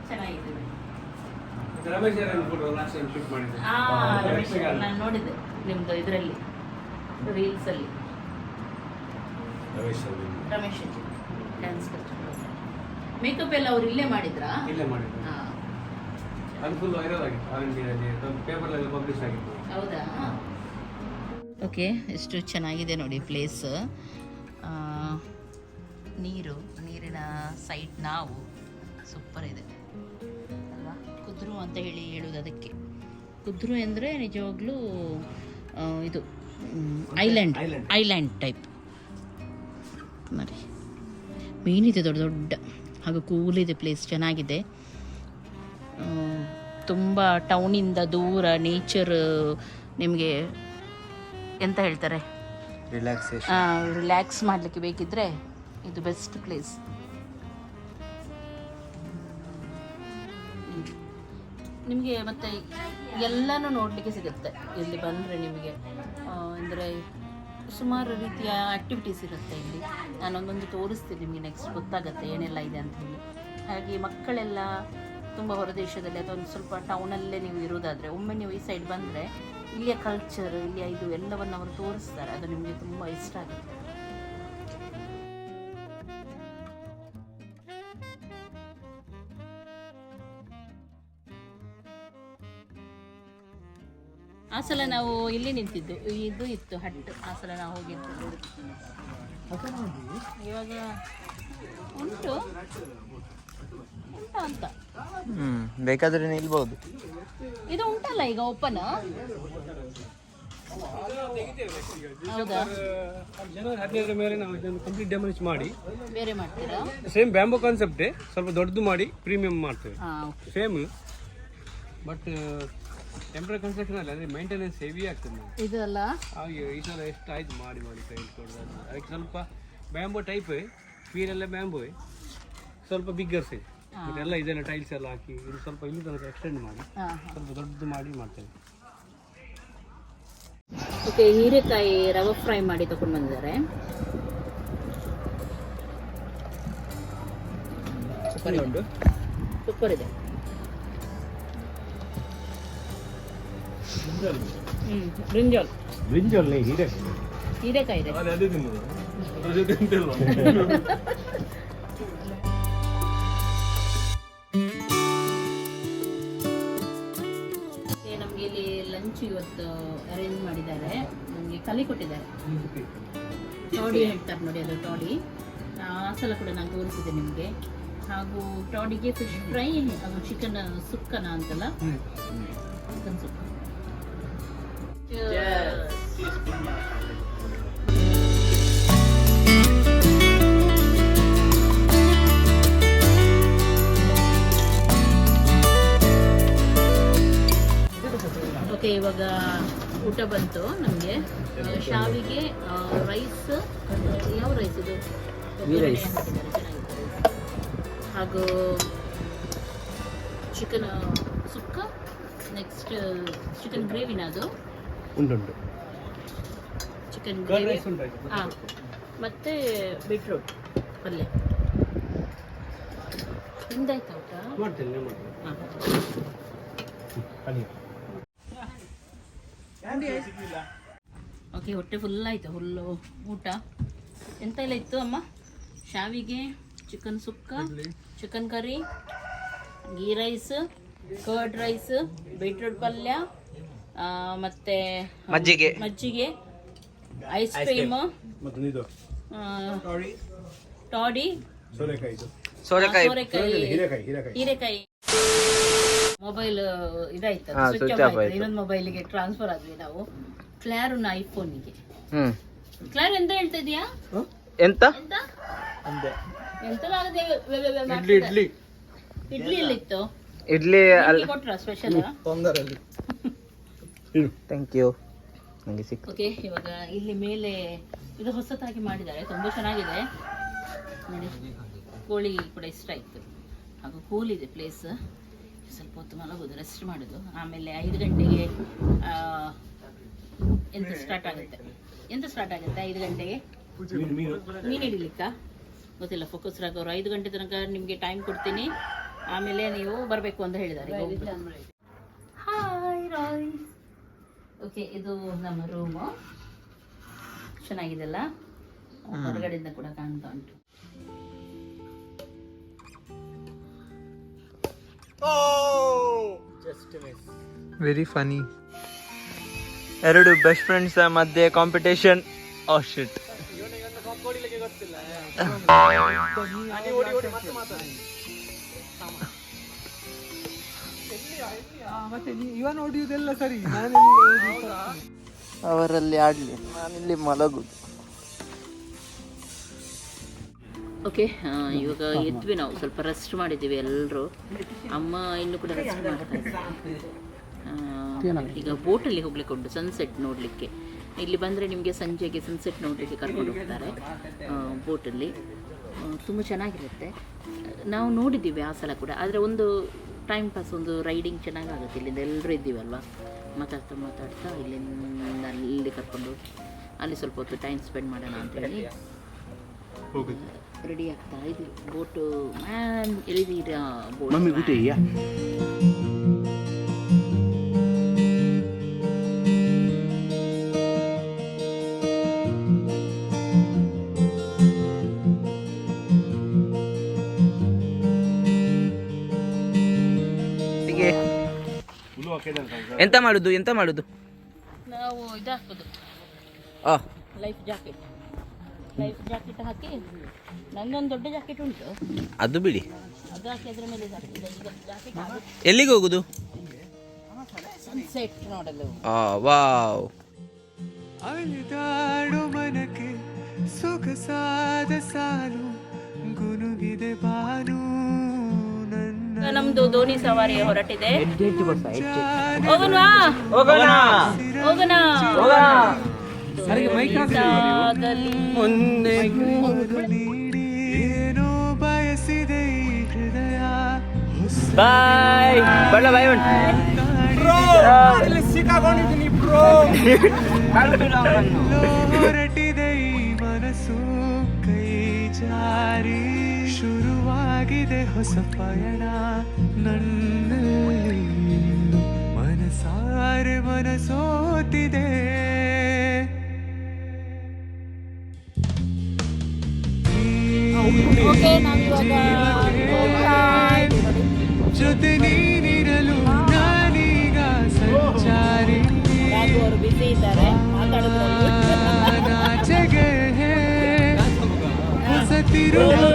ಚೆನ್ನಾಗಿದೆ ರಮೇಶ್ ಕೂಡ ಲಾಸ್ಟ್ ಟೈಮ್ ಶೂಟ್ ಮಾಡಿದ್ದೆ ಆ, ರಮೇಶ್ ನಾನು ನೋಡಿದೆ ನಿಮ್ದು ಇದರಲ್ಲಿ ರೀಲ್ಸ್ ಅಲ್ಲಿ. ರಮೇಶ್ ಅವರು ರಮೇಶ್ ಡ್ಯಾನ್ಸ್ ಮೇಕಪ್ ಎಲ್ಲ ಅವ್ರು ಇಲ್ಲೇ ಮಾಡಿದ್ರಾ? ಇಲ್ಲೇ ಮಾಡಿದ್ರಾ. ಹಾ. ಅದು ಫುಲ್ ವೈರಲ್ ಆಗಿತ್ತು ಪೇಪರ್ ಎಲ್ಲ ಪಬ್ಲಿಷ್ ಆಗಿತ್ತು ಹೌದಾ? ಓಕೆ ಎಷ್ಟು ಚೆನ್ನಾಗಿದೆ ನೋಡಿ ಪ್ಲೇಸ್ ನೀರು ನೀರಿನ ಸೈಡ್ ನಾವು. ಸೂಪರ್ ಇದೆ. ಅಲ್ವಾ? ಕುದ್ರು ಅಂತ ಹೇಳಿ ಹೇಳೋದು ಅದಕ್ಕೆ. ಕುದ್ರು ಅಂದರೆ ನಿಜವಾಗ್ಲೂ ಇದು ಐಲ್ಯಾಂಡ್ ಐಲ್ಯಾಂಡ್ ಟೈಪ್ ಮರಿ ಮೀನಿದೆ ದೊಡ್ಡ ದೊಡ್ಡ ಹಾಗೂ ಕೂಲಿದೆ ಪ್ಲೇಸ್ ಚೆನ್ನಾಗಿದೆ. ತುಂಬ ಟೌನಿಂದ ದೂರ ನೇಚರ್ ನಿಮಗೆ ಎಂತ ಹೇಳ್ತಾರೆ? ರಿಲ್ಯಾಕ್ಸ್ ಮಾಡಲಿಕ್ಕೆ ಬೇಕಿದ್ರೆ ಇದು ಬೆಸ್ಟ್ ಪ್ಲೇಸ್ ನಿಮಗೆ ಮತ್ತೆ ಎಲ್ಲನೂ ನೋಡಲಿಕ್ಕೆ ಸಿಗುತ್ತೆ. ಇಲ್ಲಿ ಬಂದರೆ ನಿಮಗೆ ಅಂದರೆ ಸುಮಾರು ರೀತಿಯ ಆ್ಯಕ್ಟಿವಿಟೀಸ್ ಇರುತ್ತೆ ಇಲ್ಲಿ. ನಾನು ಒಂದೊಂದು ತೋರಿಸ್ತೀನಿ ನಿಮಗೆ ನೆಕ್ಸ್ಟ್ ಗೊತ್ತಾಗುತ್ತೆ ಏನೆಲ್ಲ ಇದೆ ಅಂತ ಹೇಳಿ. ಹಾಗೆ ಮಕ್ಕಳೆಲ್ಲ ತುಂಬ ಹೊರದೇಶದಲ್ಲಿ ಅಥವಾ ಒಂದು ಸ್ವಲ್ಪ ಟೌನಲ್ಲೇ ನೀವು ಇರೋದಾದರೆ ಒಮ್ಮೆ ನೀವು ಈ ಸೈಡ್ ಬಂದರೆ ಇಲ್ಲಿಯ ಕಲ್ಚರ್ ಇಲ್ಲಿಯ ಇದು ಎಲ್ಲವನ್ನು ಅವರು ತೋರಿಸ್ತಾರೆ. ಅದು ನಿಮಗೆ ತುಂಬ ಇಷ್ಟ ಆಗುತ್ತೆ. ಆ ಸಲ ನಾವು ಇಲ್ಲಿ ನಿಂತಿದ್ದು. ಇದು ಇತ್ತು ಹಟ್ ಆ ಸಲ ನಾವು ಹೋಗಿದ್ದು. ಇವಾಗ ಉಂಟು. ಉಂಟಾ ಅಂತ ಹ್ಮ್ ಬೇಕಾದ್ರೆ ನಿಲ್ಬಹುದು ಇದು ಉಂಟಲ್ಲ ಈಗ ಓಪನ್ ಹೌದಾ? ಜನವರಿ ಹದಿನೈದರ ಮೇಲೆ ನಾವು ಇದನ್ನು ಕಂಪ್ಲೀಟ್ ಡೆಮಾಲಿಷ್ ಮಾಡಿ. ಬೇರೆ ಮಾಡ್ತೀರಾ? ಸೇಮ್ ಬ್ಯಾಂಬೋ ಕಾನ್ಸೆಪ್ಟೇ ಸ್ವಲ್ಪ ದೊಡ್ಡದು ಮಾಡಿ ಪ್ರೀಮಿಯಂ ಮಾಡ್ತೇವೆ. ಹಾ okay same but temporary construction ಅಲ್ಲ ಅಂದರೆ ಮೈಂಟೆನೆನ್ಸ್ ಹೆವಿ ಆಗ್ತದೆ ನಾವು ಇದಲ್ಲ? ಹಾಗೆ ಈ ಸಲ ಎಷ್ಟು ಆಯ್ತು ಮಾಡಿ ಮಾಡಿ ಕೈ ಕೊಡೋದು ಅದಕ್ಕೆ ಸ್ವಲ್ಪ ಬ್ಯಾಂಬೋ ಟೈಪ್ ಪೀರೆಲ್ಲ ಬ್ಯಾಂಬೋ ಸ್ವಲ್ಪ ಬಿಗ್ಗರ್ಸ್ ಇದೆಲ್ಲ ಇದೆಲ್ಲ ಟೈಲ್ಸ್ ಎಲ್ಲ ಹಾಕಿ ಇದು ಸ್ವಲ್ಪ ಇಲ್ಲಿ ತನಕ ಎಕ್ಸ್ಟೆಂಡ್ ಮಾಡಿ. ಸ್ವಲ್ಪ ದೊಡ್ಡದು ಮಾಡಿ ಮಾಡ್ತೇವೆ ಓಕೆ ಹೀರೆಕಾಯಿ ರವೆ ಫ್ರೈ ಮಾಡಿ ತಗೊಂಡು ಬಂದಿದ್ದಾರೆ. ಉಂಟು ಸೂಪರ್ ಇದೆ. ಬ್ರಿಂಜಲ್. ಬ್ರಿಂಜಾಲ್. ಬ್ರಿಂಜಲ್ ಹೀರೆ ಹೀರೆಕಾಯಿ? ಇದೆ. ಇವತ್ತು ಅರೇಂಜ್ ಮಾಡಿದ್ದಾರೆ. ನನಗೆ ಕಲಿ ಕೊಟ್ಟಿದ್ದಾರೆ. ಟಾಡಿ ಹೇಳ್ತಾರೆ ನೋಡಿ ಅದು ಟಾಡಿ. ಆ ಸಲ ಕೂಡ ನಾನು ತೋರಿಸಿದೆ ನಿಮಗೆ. ಹಾಗೂ ಟಾಡಿಗೆ ಫಿಶ್ ಫ್ರೈ ಅದು ಚಿಕನ್ ಸುಕ್ಕನ ಅಂತಲ್ಲ? ಚಿಕನ್ ಸುಕ್ಕ. ಓಕೆ ಇವಾಗ ಊಟ ಬಂತು ನಮಗೆ. ಶಾವಿಗೆ ರೈಸ್ ಯಾವ ರೈಸ್ ಇದು. ಹಾಗೂ ಚಿಕನ್ ಸುಕ್ಕ ನೆಕ್ಸ್ಟ್ ಚಿಕನ್ ಗ್ರೇವಿನ ಅದು. ಉಂಟುಂಟು ಚಿಕನ್ ಗ್ರೇವಿ ಹಾಂ. ಮತ್ತು ಬೀಟ್ರೂಟ್ ಪಲ್ಯ ನಿಮ್ದಾಯ್ತಾ ಊಟ? ಹಾಂ. ಓಕೆ ಹೊಟ್ಟೆ ಫುಲ್ ಆಯಿತು ಹುಲ್ಲು ಊಟ. ಎಂತ ಎಲ್ಲ ಇತ್ತು ಅಮ್ಮ? ಶಾವಿಗೆ chicken sukka chicken curry ghee rice curd rice beetroot ಪಲ್ಯ ಮತ್ತೆ ಮಜ್ಜಿಗೆ. ಮಜ್ಜಿಗೆ ಐಸ್ ಕ್ರೀಮ್ ಟಾಡಿ. ಸೋರೆಕಾಯಿ ಸೋರೆಕಾಯಿ. ಸೋರೆಕಾಯಿ. ಹೀರೆಕಾಯಿ ಹೀರೆಕಾಯಿ. ಹೀರೆಕಾಯಿ. ಮೊಬೈಲ್ ಇದಾಯ್ತು ಸ್ವಿಚ್ ಆಫ್ ಆಯ್ತು. ಇನ್ನೊಂದು ಮೊಬೈಲಿಗೆ ಟ್ರಾನ್ಸ್ಫರ್ ಆದ್ವಿ ನಾವು. ಕ್ಲಾರುನ ಐಫೋನಿಗೆ ಹ್ಮ್. ಕ್ಲಾರ್ ಎಂತ ಹೇಳ್ತಾ ಇದೀಯಾ? ಎಂತ? ಎಂತ? ಅಂದೆ. ಇಡ್ಲಿ ಇಡ್ಲಿ. ಇಡ್ಲಿ ಎಲ್ಲಿತ್ತು? ಇಡ್ಲಿ ಅಲ್ಲಿ. ಕೊಟ್ರ ಸ್ಪೆಷಲ್ ಇದು ಥ್ಯಾಂಕ್ ಯು ನನಗೆ ಸಿಕ್ತು. ಓಕೆ ಇವಾಗ ಇಲ್ಲಿ ಮೇಲೆ ಇದು ಹೊಸತಾಗಿ ಮಾಡಿದ್ದಾರೆ. ತುಂಬಾ ಚೆನ್ನಾಗಿದೆ. ನೋಡಿ ಕೋಳಿ ಕೂಡ ಇಷ್ಟ ಆಯ್ತು. ಹಾಗೂ ಕೂಲ್ ಇದೆ ಪ್ಲೇಸ್ ಸ್ವಲ್ಪ ಹೊತ್ತು ಮಲಗೋದು ರೆಸ್ಟ್ ಮಾಡೋದು. ಆಮೇಲೆ ಐದು ಗಂಟೆಗೆ ಆ, ಎಂತ ಸ್ಟಾರ್ಟ್ ಆಗುತ್ತೆ? ಎಂತ ಸ್ಟಾರ್ಟ್ ಆಗುತ್ತೆ ಐದು ಗಂಟೆಗೆ? ಮೀನು ಹಿಡಿಲಿಕ್ಕ? ಗೊತ್ತಿಲ್ಲ ಫೋಕಸ್ ರಾಗೋರು. ಐದು ಗಂಟೆ ತನಕ ನಿಮಗೆ ಟೈಮ್ ಕೊಡ್ತೀನಿ. ಆಮೇಲೆ ನೀವು ಬರಬೇಕು ಅಂತ ಹೇಳಿದ್ದಾರೆ ಹಾಯ್ ರಾಯ್ ಓಕೆ ಇದು ನಮ್ಮ ರೂಮು ಚೆನ್ನಾಗಿದೆಲ್ಲ? ಹೊರಗಡೆಯಿಂದ ಕೂಡ ಕಾಣ್ತಾ ಉಂಟು. ವೆರಿ ಫನಿ ಎರಡು ಬೆಸ್ಟ್ ಫ್ರೆಂಡ್ಸ್ ಮಧ್ಯೆ ಕಾಂಪಿಟೇಷನ್ ಓ ಶಿಟ್ ಅವರಲ್ಲಿ ಆಡ್ಲಿ. ನಾನಿಲ್ಲಿ ಮಲಗುದು. ಓಕೆ ಇವಾಗ ಎದ್ವಿ ನಾವು ಸ್ವಲ್ಪ ರೆಸ್ಟ್ ಮಾಡಿದ್ದೀವಿ ಎಲ್ಲರೂ ಅಮ್ಮ ಇನ್ನು ಕೂಡ ರೆಸ್ಟ್ ಮಾಡ್ತಾರೆ ಈಗ ಬೋಟಲ್ಲಿ ಹೋಗ್ಲಿಕ್ಕೆ ಉಂಟು ಸನ್ಸೆಟ್ ನೋಡಲಿಕ್ಕೆ. ಇಲ್ಲಿ ಬಂದರೆ ನಿಮಗೆ ಸಂಜೆಗೆ ಸನ್ಸೆಟ್ ನೋಡಲಿಕ್ಕೆ ಕರ್ಕೊಂಡು ಹೋಗ್ತಾರೆ ಬೋಟಲ್ಲಿ ತುಂಬ ಚೆನ್ನಾಗಿರುತ್ತೆ. ನಾವು ನೋಡಿದ್ದೀವಿ ಆ ಸಲ ಕೂಡ ಆದರೆ ಒಂದು ಟೈಮ್ ಪಾಸ್ ಒಂದು ರೈಡಿಂಗ್ ಚೆನ್ನಾಗಾಗುತ್ತೆ ಇಲ್ಲಿಂದ. ಎಲ್ಲರೂ ಇದ್ದೀವಲ್ವಾ? ಮಾತಾಡ್ತಾ ಮಾತಾಡ್ತಾ ಇಲ್ಲಿಂದ ಅಲ್ಲಿ ಕರ್ಕೊಂಡು ಹೋಗಿ ಅಲ್ಲಿ ಸ್ವಲ್ಪ ಹೊತ್ತು ಟೈಮ್ ಸ್ಪೆಂಡ್ ಮಾಡೋಣ ಅಂತೇಳಿ ಹೋಗುದು ರೆಡಿ ಆಗ್ತಾ ಇದ್ವಿ ಬೋಟು ಮ್ಯಾನ್ ಎಲ್ಲಿದ್ದೀರಾ ಬೋಟ್ ಮಮ್ಮಿ ಸರ್ ಎಂತ ಮಾಡುದು ಎಂತ ಮಾಡುದು? ನಾವು ಇದು ಹಾಕೋದು ಆ. ಲೈಫ್ ಜಾಕೆಟ್ ಲೈಫ್ ಜಾಕೆಟ್ ಹಾಕಿ ನಂದೊಂದು ದೊಡ್ಡ ಜಾಕೆಟ್ ಉಂಟು. ಅದು ಬಿಡಿ. ಅದು ಹಾಕಿ ಅದ್ರ ಮೇಲೆ ಹಾಕಿದೆ ಜಾಕೆಟ್ ಎಲ್ಲಿಗೆ ಹೋಗುದು? ಸನ್ಸೆಟ್ ನೋಡಲು. ಆ ವಾವ್. ಅಳಿದಾಡು ಮನಕ್ಕೆ ಸೊಗಸಾದ ಸಾಲು ಗುನುಗಿದೆ ಬಾನು ನನ್ನ. ನಮ್ದು ದೋಣಿ ಸವಾರಿ ಹೊರಟಿದೆ. ಹೋಗೋಣ. ಹೋಗೋಣ. ದೋಣಿಸಾಗಲಿ. ಬಾಯ್ ಬಳ್ಳ ಬಾಯ್ ಉಂಟು ಹೊರಟಿದೆ ಈ ಮನಸ್ಸು ಕೈ ಜಾರಿ ಶುರುವಾಗಿದೆ ಹೊಸ ಪಯಣ ನನ್ನಲ್ಲಿ ಮನಸಾರೆ ಮನಸೋತಿದೆ ಓಕೆ ಇದ್ದೀವಿ. ಜೊತೆ ನೀನಿರಲು ನಾನೀಗ ಸಂಚಾರಿ ನಾಚೆಗೆ ಹೊಸತಿರುವುದು.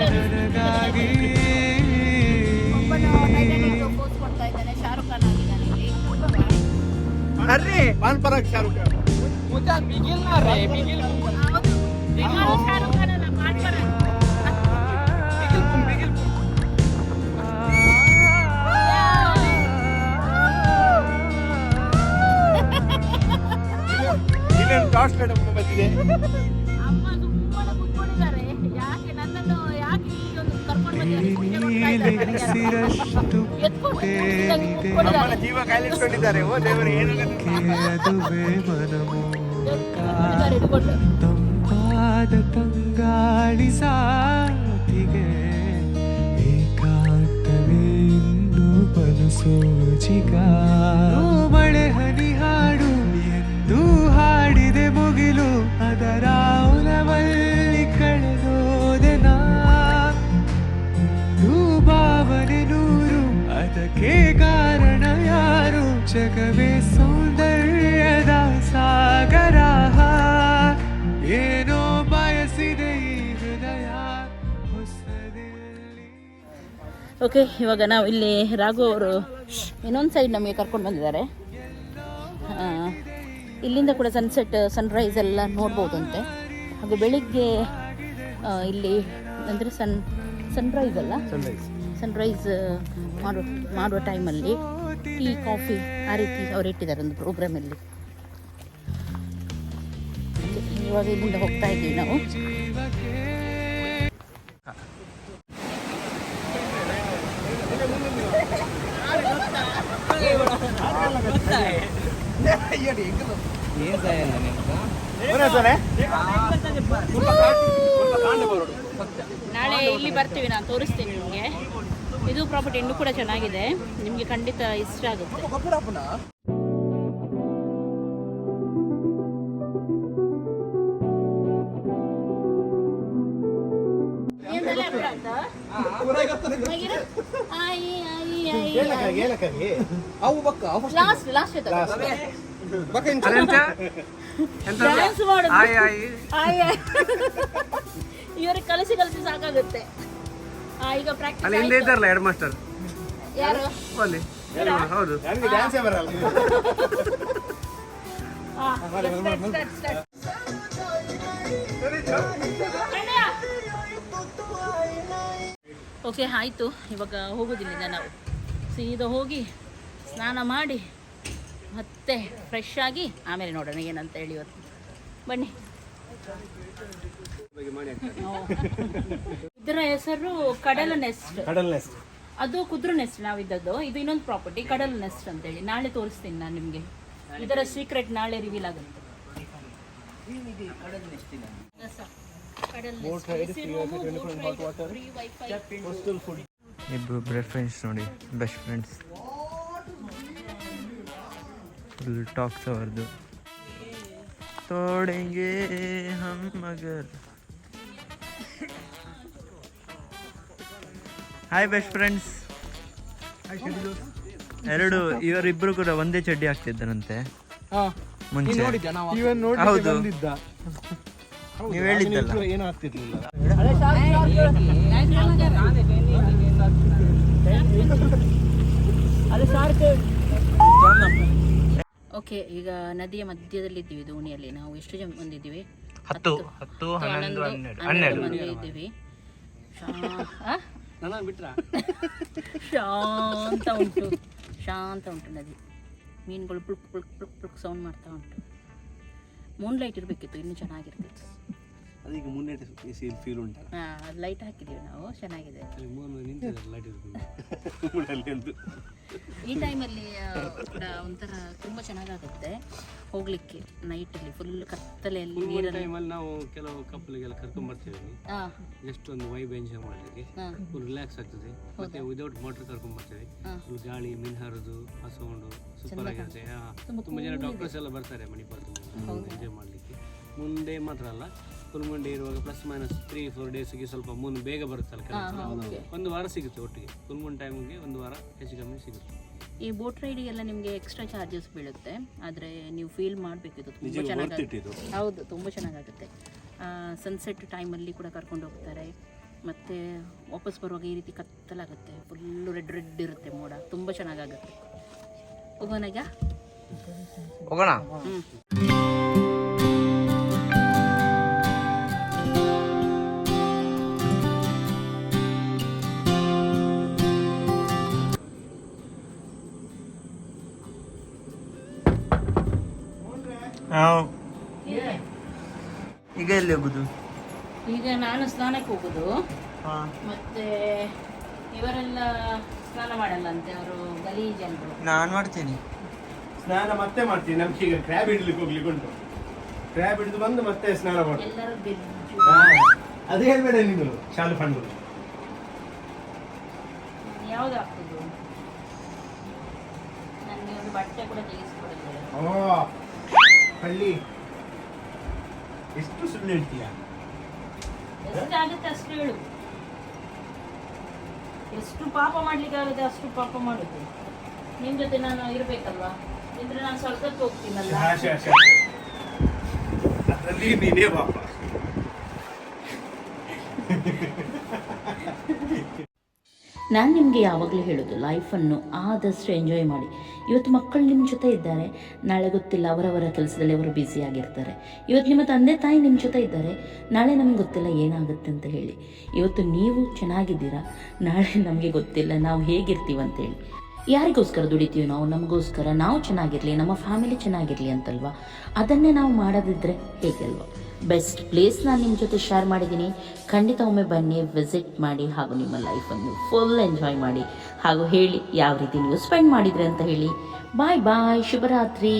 ನನಗಾಗಿ. ಶಾರುಖ್ ಅರ್ರಿ ಪಾನ್ ಪರಾಗ್ ಶಾರುಖ್ ಖಾನ್. ಹೌದು. ಬಿಗಾರು ಶಾರುಖ್. ಖಾನ್. ಅಲ್ಲ, ಟಾರ್ಚ್ ಲೈಟ್ ಅಮ್ಮ ಬಂದಿದೆ. ಅಮ್ಮ ಸುಮ್ಮನೆ ಕೂತ್ಕೊಂಡಿದ್ದಾರೆ. ಯಾಕೆ ನನ್ನನ್ನು ಯಾಕೆ ಇಲ್ಲೊಂದು ಕರ್ಕೊಂಡು ಬಂದಿದ್ದಾರೆ? ಜೀವ ಓ ದೇವರು ತಂಪಾದ ತಂಗಾಳಿ ಸಾತಿಗೆ ಏಕಾಂತವೇ ಇನ್ನು ಬಲು ಮಳೆ ಹನಿ ಎಂದು ಹಾಡಿದೆ ಮುಗಿಲು, ಅದರ ಉಲವಲ್ಲಿ ಕಳೆದೋದೆ ನಾ. ಭಾವನೆ ನೂರು, ಅದಕ್ಕೆ ಕಾರಣ ಯಾರು? ಜಗವೇ ಸೌಂದರ್ಯದ ಸಾಗರ. ಏನೋ ಬಯಸಿದೆ ಈ ಹೃದಯ ಓಕೆ ಇವಾಗ ನಾವು ಇಲ್ಲಿ ರಾಘು ಅವರು ಇನ್ನೊಂದು ಸೈಡ್ ನಮಗೆ ಕರ್ಕೊಂಡು ಬಂದಿದ್ದಾರೆ. ಇಲ್ಲಿಂದ ಕೂಡ ಸನ್ಸೆಟ್ ಸನ್ರೈಸ್ ಎಲ್ಲ ನೋಡ್ಬೋದಂತೆ. ಹಾಗೂ ಬೆಳಿಗ್ಗೆ ಇಲ್ಲಿ ಅಂದರೆ ಸನ್ ಸನ್ರೈಸ್ ಅಲ್ಲ? ಸನ್ರೈಸ್ ಮಾಡೋ ಮಾಡುವ ಟೈಮಲ್ಲಿ ಟೀ ಕಾಫಿ ಆ ರೀತಿ ಅವ್ರು ಇಟ್ಟಿದ್ದಾರೆ ಒಂದು ಪ್ರೋಗ್ರಾಮಲ್ಲಿ ಇವಾಗ ಇಲ್ಲಿಂದ ಹೋಗ್ತಾ ಇದ್ದೀವಿ ನಾವು. ನಾಳೆ ಇಲ್ಲಿ ಬರ್ತೀವಿ ನಾನು ತೋರಿಸ್ತೀನಿ ನಿಮಗೆ. ಇದು ಪ್ರಾಪರ್ಟಿ ಇನ್ನೂ ಕೂಡ ಚೆನ್ನಾಗಿದೆ. ನಿಮಗೆ ಖಂಡಿತ ಇಷ್ಟ ಆಗುತ್ತೆ. ಲಾಸ್ಟ್ ಲಾಸ್ಟ್ ಡ್ಯಾನ್ಸ್ ಮಾಡೋದು. ಕಲಿಸಿ ಕಲಿಸಿ ಸಾಕಾಗುತ್ತೆ. ಆ, ಈಗ ಪ್ರಾಕ್ಟೀಸ್ ಅಲ್ಲಿ ಹಿಂದೆ ಇದ್ದಾರಲ್ಲ ಹೆಡ್ ಮಾಸ್ಟರ್ ಯಾರು? ಅಲ್ಲಿ. ಹೌದು ಓಕೆ ಆಯ್ತು. ಇವಾಗ ಹೋಗೋದಿಲ್ಲ ನಾವು. ಸೀದಾ ಹೋಗಿ ಸ್ನಾನ ಮಾಡಿ ಮತ್ತೆ ಫ್ರೆಶ್ ಆಗಿ ಆಮೇಲೆ ನೋಡೋಣ ಏನಂತ ಹೇಳಿ ಇವತ್ತು. ಬನ್ನಿ. ಇದರ ಹೆಸರು ಕಡಲ ನೆಸ್ಟ್ ಕಡಲ ನೆಸ್ಟ್ ಅದು ಕುದ್ರು ನೆಸ್ಟ್ ನಾವಿದ್ದದ್ದು. ಇದು ಇನ್ನೊಂದು ಪ್ರಾಪರ್ಟಿ ಕಡಲ ನೆಸ್ಟ್ ಅಂತೇಳಿ. ನಾಳೆ ತೋರಿಸ್ತೀನಿ ನಾನು ನಿಮಗೆ. ಇದರ ಸೀಕ್ರೆಟ್ ನಾಳೆ ರಿವೀಲ್ ಆಗುತ್ತೆ. ಕಡಲ್ nest. ಇಬ್ರು ಬೆಸ್ಟ್ ಫ್ರೆಂಡ್ಸ್ ನೋಡಿ ಬೆಸ್ಟ್ ಫ್ರೆಂಡ್ಸ್ ಫುಲ್ ಟಾಕ್ಸ್ ಅವ್ರದ್ದು ತೋಡೆಂಗೆ ಹಮ್ ಮಗರ್. ಹಾಯ್ ಬೆಸ್ಟ್ ಫ್ರೆಂಡ್ಸ್ ಎರಡು ಇವರಿಬ್ರು ಕೂಡ ಒಂದೇ ಚಡ್ಡಿ ಹಾಕ್ತಿದ್ದರಂತೆ. ಮುಂಚೆ. ಹೌದು. ನೀವು ಹೇಳಿದ್ದಲ್ಲ. ಏನು ಆಗ್ತಿರ್ಲಿಲ್ಲ. ಓಕೆ ಈಗ ನದಿಯ ಮಧ್ಯದಲ್ಲಿ ಇದ್ದೀವಿ ದೋಣಿಯಲ್ಲಿ. ನಾವು ಎಷ್ಟು ಜನ ಬಂದಿದ್ದೀವಿ? ಹತ್ತು ಹತ್ತು. ಹನ್ನೊಂದು ಹನ್ನೆರಡು. ಇದ್ದೀವಿ. ಶಾಂತ ಉಂಟು. ಶಾಂತ ಉಂಟು ನದಿ. ಮೀನುಗಳು ಪುಳುಕ್ ಪುಳುಕ್ ಪುಳುಕ್ ಪುಳುಕ್ ಸೌಂಡ್ ಮಾಡ್ತಾ ಉಂಟು. ಮೂನ್ ಲೈಟ್ ಇರಬೇಕಿತ್ತು ಇನ್ನೂ ಚೆನ್ನಾಗಿರ್ತಿತ್ತು. ಅದೀಗ ಮುಂದೆ ಫೀಲ್ ಉಂಟಲ್ಲ. ಹಾಂ ಲೈಟ್ ಹಾಕಿದ್ದೀವಿ ನಾವು ಚೆನ್ನಾಗಿದೆ. ಈ ಟೈಮಲ್ಲಿ ಕೂಡ ಒಂಥರ ತುಂಬ ಚೆನ್ನಾಗಾಗುತ್ತೆ ಹೋಗ್ಲಿಕ್ಕೆ ನೈಟಲ್ಲಿ ಫುಲ್ ಕತ್ತಲೆಯಲ್ಲಿ ನೀರಲ್ಲಿ. ಟೈಮಲ್ಲಿ ನಾವು ಕೆಲವು ಕಪ್ಪಲಿಗೆಲ್ಲ ಕರ್ಕೊಂಡ್ ಬರ್ತೀವಿ ಜಸ್ಟ್ ಒಂದು ವೈಬ್ ಎಂಜಾಯ್ ಮಾಡಲಿಕ್ಕೆ. ಫುಲ್ ರಿಲ್ಯಾಕ್ಸ್ ಆಗ್ತದೆ. ಮತ್ತೆ ವಿದೌಟ್ ಮೋಟರ್ ಕರ್ಕೊಂಡ್ ಬರ್ತೇವೆ. ಫುಲ್ ಗಾಳಿ ಮೀನ್ ಹಾರೋದು ಆ ಸೌಂಡು ಸೂಪರ್ ಆಗಿರುತ್ತೆ. ತುಂಬಾ ಜನ ಡಾಕ್ಟರ್ಸ್ ಎಲ್ಲ ಬರ್ತಾರೆ ಮಣಿಪಾಲ್ ಎಂಜಾಯ್ ಮಾಡಲಿಕ್ಕೆ. ಮುಂದೆ ಮಾತ್ರ ಅಲ್ಲ ಫುಲ್ ಮುಂಡೆ ಇರುವಾಗ ಪ್ಲಸ್ ಮೈನಸ್ ತ್ರೀ ಫೋರ್ ಡೇಸ್ಗೆ ಸ್ವಲ್ಪ ಮುಂದೆ ಬೇಗ ಬರುತ್ತಲ್ಲ ಕೆಲವು ಸಲ. ಒಂದು ವಾರ ಸಿಗುತ್ತೆ ಒಟ್ಟಿಗೆ. ಫುಲ್ ಮೂನ್ ಟೈಮಿಗೆ ಒಂದು ವಾರ ಹೆಚ್ಚು ಕಮ್ಮಿ ಸಿಗುತ್ತೆ. ಈ ಬೋಟ್ ರೈಡಿಗೆಲ್ಲ ನಿಮಗೆ ಎಕ್ಸ್ಟ್ರಾ ಚಾರ್ಜಸ್ ಬೀಳುತ್ತೆ. ಆದರೆ ನೀವು ಫೀಲ್ ಮಾಡಬೇಕಿತ್ತು. ತುಂಬ ಚೆನ್ನಾಗಿ ಇದು. ಹೌದು ತುಂಬ ಚೆನ್ನಾಗಾಗುತ್ತೆ. ಸನ್ಸೆಟ್ ಟೈಮಲ್ಲಿ ಕೂಡ ಕರ್ಕೊಂಡು ಹೋಗ್ತಾರೆ. ಮತ್ತು ವಾಪಸ್ ಬರುವಾಗ ಈ ರೀತಿ ಕತ್ತಲಾಗುತ್ತೆ. ಫುಲ್ಲು ರೆಡ್ ರೆಡ್ ಇರುತ್ತೆ ಮೋಡ. ತುಂಬ ಚೆನ್ನಾಗಾಗುತ್ತೆ. ಹೋಗೋಣ ಈಗ? ಹೋಗೋಣ? ಹ್ಞೂ ಈಗ ಎಲ್ಲಿ ಹೋಗುದು? ಈಗ ನಾನು ಸ್ನಾನಕ್ಕೆ ಹೋಗುದು. ಮತ್ತೆ ಮತ್ತು ಇವರೆಲ್ಲ ಸ್ನಾನ ಮಾಡಲ್ಲ ಅಂತೆ ಅವರು ಗಲಿ ಜನರು ನಾನು ಮಾಡ್ತೇನೆ. ಸ್ನಾನ ಮತ್ತೆ ಮಾಡ್ತೀನಿ. ನಮ್ಗೆ ಈಗ ಕ್ರ್ಯಾಬ್ ಹಿಡ್ಲಿಕ್ಕೆ ಹೋಗ್ಲಿಕ್ಕೆ ಉಂಟು. ಕ್ರ್ಯಾಬ್ ಹಿಡಿದು ಬಂದು ಮತ್ತೆ ಸ್ನಾನ ಮಾಡಿ ಎಲ್ಲರೂ ಅದು ಹೇಳ್ಬೇಡ ನೀನು ಶಾಲು ಫಂಡು ಯಾವುದು ನನಗೆ ಒಂದು ಬಟ್ಟೆ ಕೂಡ ತೆಗೆಸ್ಕೊಡು ಹಳ್ಳಿ. ಎಷ್ಟು ಸುಳ್ಳು ಹೇಳ್ತೀಯ? ಎಷ್ಟಾಗುತ್ತೆ ಅಷ್ಟು ಹೇಳು. ಎಷ್ಟು ಪಾಪ ಮಾಡ್ಲಿಕ್ಕೆ ಆಗುತ್ತೆ ಅಷ್ಟು ಪಾಪ ಮಾಡುತ್ತೆ ನಿಮ್ ಜೊತೆ ನಾನು ಇರ್ಬೇಕಲ್ವಾ? ಇದ್ರೆ ನಾನು ಸ್ವರ್ಗಕ್ಕೆ ಹೋಗ್ತೀನಲ್ಲ? ಅದರಲ್ಲಿ ನೀನೇ ಪಾಪ. ನಾನು ನಿಮಗೆ ಯಾವಾಗಲೂ ಹೇಳೋದು ಲೈಫನ್ನು ಆದಷ್ಟು ಎಂಜಾಯ್ ಮಾಡಿ. ಇವತ್ತು ಮಕ್ಕಳು ನಿಮ್ಮ ಜೊತೆ ಇದ್ದಾರೆ. ನಾಳೆ ಗೊತ್ತಿಲ್ಲ, ಅವರವರ ಕೆಲಸದಲ್ಲಿ ಅವರು ಬ್ಯುಸಿಯಾಗಿರ್ತಾರೆ ಇವತ್ತು ನಿಮ್ಮ ತಂದೆ ತಾಯಿ ನಿಮ್ಮ ಜೊತೆ ಇದ್ದಾರೆ. ನಾಳೆ ನಮಗೆ ಗೊತ್ತಿಲ್ಲ ಏನಾಗುತ್ತೆ ಅಂತ ಹೇಳಿ. ಇವತ್ತು ನೀವು ಚೆನ್ನಾಗಿದ್ದೀರಾ? ನಾಳೆ ನಮಗೆ ಗೊತ್ತಿಲ್ಲ, ನಾವು ಹೇಗಿರ್ತೀವಿ ಅಂತೇಳಿ ಯಾರಿಗೋಸ್ಕರ ದುಡಿತೀವಿ ನಾವು? ನಮಗೋಸ್ಕರ ನಾವು ಚೆನ್ನಾಗಿರಲಿ, ನಮ್ಮ ಫ್ಯಾಮಿಲಿ ಚೆನ್ನಾಗಿರಲಿ ಅಂತಲ್ವಾ? ಅದನ್ನೇ ನಾವು ಮಾಡೋದಿದ್ರೆ ಹೇಗೆ ಅಲ್ವಾ? ಬೆಸ್ಟ್ ಪ್ಲೇಸ್ ನಾನು ನಿಮ್ಮ ಜೊತೆ ಶೇರ್ ಮಾಡಿದ್ದೀನಿ. ಖಂಡಿತ ಒಮ್ಮೆ ಬನ್ನಿ ವಿಸಿಟ್ ಮಾಡಿ ಹಾಗೂ ನಿಮ್ಮ ಲೈಫನ್ನು ಫುಲ್ ಎಂಜಾಯ್ ಮಾಡಿ ಹಾಗೂ ಹೇಳಿ ಯಾವ ರೀತಿ ನೀವು ಸ್ಪೆಂಡ್ ಮಾಡಿದ್ರಿ ಅಂತ ಹೇಳಿ. ಬಾಯ್ ಬಾಯ್ ಶುಭರಾತ್ರಿ.